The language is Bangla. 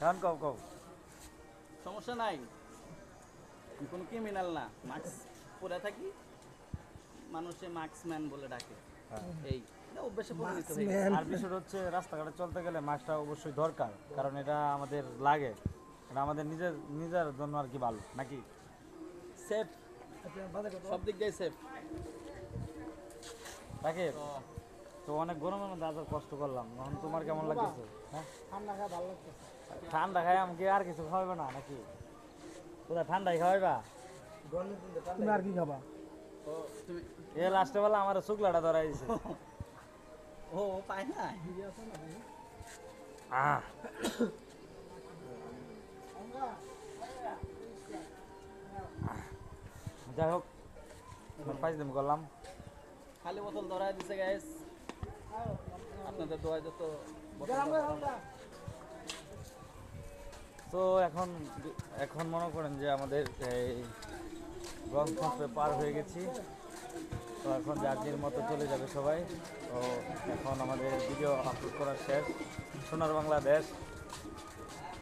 এখন কও কও। সমস্যা নাই। কোনো ক্রিমিনাল না। মাস্ক পরে থাকি মানুষে মাস্কম্যান বলে ডাকে। হ্যাঁ। এই হয়ে। আর হচ্ছে রাস্তাঘাটে চলতে গেলে মাস্কটা অবশ্যই দরকার কারণ এটা আমাদের লাগে। এটা আমাদের নিজের নিজের জন্য আর কি ভালো নাকি? সেফ সব দিক দিয়ে সেফ তাকে তো অনেক গরমের মধ্যে আজ কষ্ট করলাম। এখন তোমার কেমন লাগতেছে? হ্যাঁ? ঠান্ডা খায় ভালো লাগতেছে। ঠান্ডা খাই আমাকে আর কিছু খাওয়াবে না নাকি? কোথায় ঠান্ডাই খাওয়াইবা? তুমি আর কি খাবা? এ লাস্টে বেলা আমার শুক্লাটা ধরাই দিছে। ও ও পায় না আহ। যাই হোক দিন করলাম। খালি বোতল ধরাই দিছে গ্যাস আপনাদের দোয়া যত। তো এখন এখন মনে করেন যে আমাদের এই গন্তব্যে পার হয়ে গেছি। তো এখন জার্জির মতো চলে যাবে সবাই। তো এখন আমাদের ভিডিও আপলোড করা শেষ। সোনার বাংলাদেশ